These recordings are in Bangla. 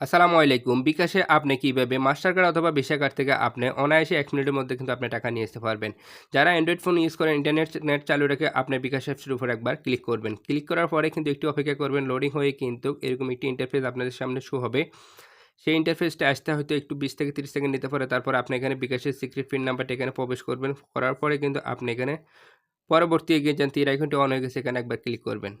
আসসালামু আলাইকুম। বিকাশে আপনি কীভাবে মাস্টার কার্ড অথবা ভিসা কার্ড থেকে আপনি অনায়াসে এক মিনিটের মধ্যে কিন্তু আপনি টাকা নিয়ে আসতে পারবেন। যারা অ্যান্ড্রয়েড ফোন ইউজ করেন ইন্টারনেট নেট চালু রেখে আপনি বিকাশ অ্যাপসের উপর একবার ক্লিক করবেন। ক্লিক করার পরে কিন্তু একটু অপেক্ষা করবেন লোডিং হয়ে কিন্তু এরকম একটি ইন্টারফেস আপনাদের সামনে শো হবে। সেই ইন্টারফেসটা আসতে হয়তো একটু বিশ থেকে তিরিশ সেকেন্ড নিতে পারে। তারপর আপনি এখানে বিকাশের সিক্রেট পিন নাম্বারটা এখানে প্রবেশ করবেন। করার পরে কিন্তু আপনি এখানে পরবর্তী এগিয়ে যান তীর আইকনটি অন হয়ে গেছে, এখানে একবার ক্লিক করবেন।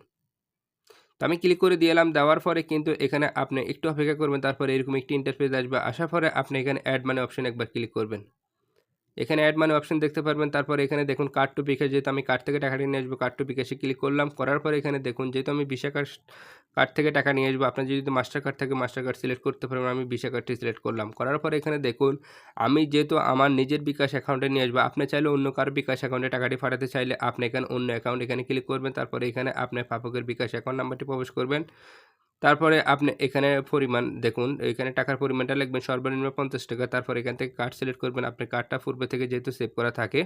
তো আমি ক্লিক করে দিয়ে এলাম, দেওয়ার পরে কিন্তু এখানে আপনি একটু অপেক্ষা করবেন, তারপরে এরকম একটি ইন্টারফেস আসবে, আসার পরে আপনি এখানে অ্যাড মানে অপশন একবার ক্লিক করবেন। এখানে অ্যাড মানে অপশন দেখতে পারবেন। তারপর এখানে দেখুন কার্ড টু বিকাশ যেহেতু আমি কার্ড থেকে টাকাটি নিয়ে আসব কার্ড টু বিকাশে ক্লিক করলাম। করার পর এখানে দেখুন, যেহেতু আমি ভিসা কার্ড কার্ড থেকে টাকা নিয়ে আসব, আপনার যদি মাস্টার কার্ড থাকে মাস্টার কার্ড সিলেক্ট করতে পারবেন, আমি ভিসা কার্ডটি সিলেক্ট করলাম। করার পর এখানে দেখুন, আমি যেহেতু আমার নিজের বিকাশ অ্যাকাউন্টে নিয়ে আসব, আপনি চাইলে অন্য কারও বিকাশ অ্যাকাউন্টে টাকাটি পাঠাতে চাইলে আপনি এখানে অন্য অ্যাকাউন্ট এখানে ক্লিক করবেন। তারপরে এখানে আপনার পাপকের বিকাশ অ্যাকাউন্ট নাম্বারটি প্রবেশ করবেন। তারপরে আপনি এখানে পরিমাণ দেখুন, এখানে টাকার পরিমাণটা লিখবেন সর্বনিম্ন পঞ্চাশ টাকা, তারপর এখান থেকে কার্ড সিলেক্ট করবেন, আপনি কার্ডটা পূর্বে থেকে যেহেতু সেভ করা থাকে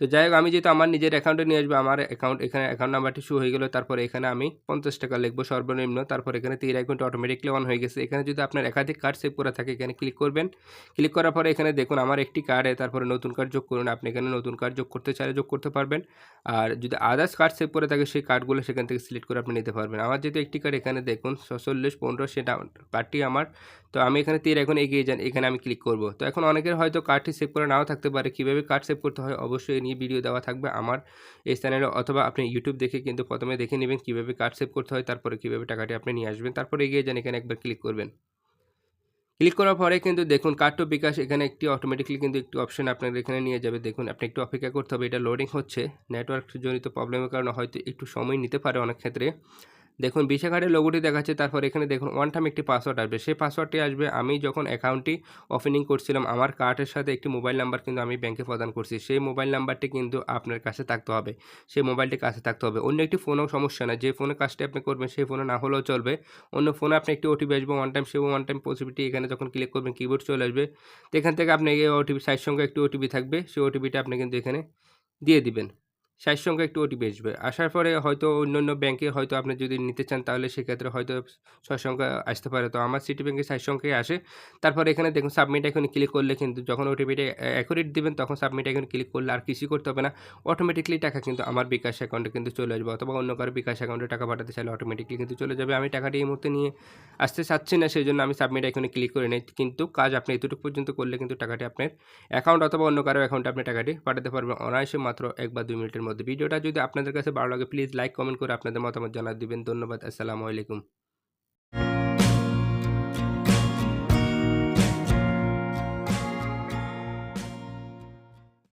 তো যাই হোক, আমি যেহেতু আমার নিজের অ্যাকাউন্টে নিয়ে আসব, আমার অ্যাকাউন্ট এখানে অ্যাকাউন্ট নাম্বারটি শু হয়ে গেলো, তারপরে এখানে আমি পঞ্চাশ টাকা লিখব সর্বনিম্ন, তারপর এখানে তীর অ্যাকাউন্ট অটোমেটিকলি অন হয়ে গেছে। এখানে যদি আপনার একাধিক কার্ড সেভ করা থাকে, এখানে ক্লিক করবেন। ক্লিক করার পরে এখানে দেখুন, আমার একটি কার্ডে তারপরে নতুন কার্ড যোগ করুন। আপনি এখানে নতুন কার্ড যোগ করতে চাইলে যোগ করতে পারবেন। আর যদি আদার্স কার্ড সেভ করে থাকে, সেই কার্ডগুলো সেখান থেকে সিলেক্ট করে আপনি নিতে পারবেন। আমার যেহেতু একটি কার্ড এখানে দেখুন ছচল্লিশ পনেরো সেটা কার্ডটি আমার। তো আমি এখানে তীর এখন এগিয়ে যান, এখানে আমি ক্লিক করব। তো এখন অনেকের হয়তো কার্ডটি সেভ করে নাও থাকতে পারে। কীভাবে কার্ড সেভ করতে হয়? অবশ্যই নিয়ে ভিডিও দেওয়া থাকবে আমার এই চ্যানেলে অথবা আপনি ইউটিউব দেখে কিন্তু প্রথমে দেখে নেবেন কীভাবে কার্ড সেভ করতে হয়, তারপরে কীভাবে টাকাটি আপনি নিয়ে আসবেন, তারপরে এগিয়ে যান, এখানে একবার ক্লিক করবেন। ক্লিক করার পরে কিন্তু দেখুন কার্ড টু বিকাশ, এখানে একটি অটোমেটিকলি কিন্তু একটি অপশন আপনার এখানে নিয়ে যাবে। দেখুন, আপনি একটু অপেক্ষা করতে হবে, এটা লোডিং হচ্ছে নেটওয়ার্ক জনিত প্রবলেমের কারণে হয়তো একটু সময় নিতে পারে অনেক ক্ষেত্রে। দেখুন কার্ডের লোগোটি দেখাচ্ছে, তারপর এখানে দেখুন ওয়ান টাইম একটি পাসওয়ার্ড আসবে। সেই পাসওয়ার্ডটি আসবে, আমি যখন অ্যাকাউন্টটি ওপেনিং করছিলাম, আমার কার্ডের সাথে একটি মোবাইল নাম্বার কিন্তু আমি ব্যাংকে প্রদান করছি। সেই মোবাইল নাম্বারটি কিন্তু আপনার কাছে থাকতে হবে। সেই মোবাইলটি কাছে থাকতে হবে। অন্য একটি ফোনেও সমস্যা না যে ফোনে কাজটি আপনি করবেন, সেই ফোনে না হলেও চলবে। অন্য ফোনে আপনি একটি ওটিপি আসবে ওয়ান টাইম সেই ওয়ান টাইম পসিবিলিটি এখানে যখন ক্লিক করবেন কিবোর্ড চলে আসবে। তো এখান থেকে আপনি এই ওটিপি সাইজ সঙ্গে একটি ওটিপি থাকবে, সেই ওটিপিটা আপনি কিন্তু এখানে দিয়ে দিবেন। ষাট সংখ্যা একটু ওটিপি আসবে। আসার পরে হয়তো অন্য অন্য ব্যাংকে হয়তো আপনি যদি নিতে চান, তাহলে সেক্ষেত্রে হয়তো ছয় সংখ্যা আসতে পারে। তো আমার সিটি ব্যাংকে ষাট সংখ্যায় আসে। তারপর এখানে দেখুন সাবমিট এখন ক্লিক করলে কিন্তু যখন ওটিপিটা অ্যাকুরেট দেবেন, তখন সাবমিট এখন ক্লিক করলে আর কিছুই করতে হবে না। অটোমেটিকলি টাকা কিন্তু আমার বিকাশ অ্যাকাউন্টে কিন্তু চলে আসবে অথবা অন্য কারও বিকাশ অ্যাকাউন্টে টাকা পাঠাতে চাইলে অটোমেটিকলি কিন্তু চলে যাবে। আমি টাকাটি এই মুহূর্তে নিয়ে আসতে চাচ্ছি না, সেই জন্য আমি সাবমিট এখানে ক্লিক করে নিই। কিন্তু কাজ আপনি এতটুকু পর্যন্ত করলে কিন্তু টাকাটি আপনার অ্যাকাউন্ট অথবা অন্য কারও অ্যাকাউন্টে আপনি টাকাটি পাঠাতে পারবেন। অনায়াসে মাত্র এক বা দুই মিনিটের মধ্যে। ভিডিওটা যদি আপনাদের কাছে ভালো লাগে প্লিজ লাইক কমেন্ট করে আপনাদের মতামত জানা দিবেন। ধন্যবাদ, আসসালামু আলাইকুম।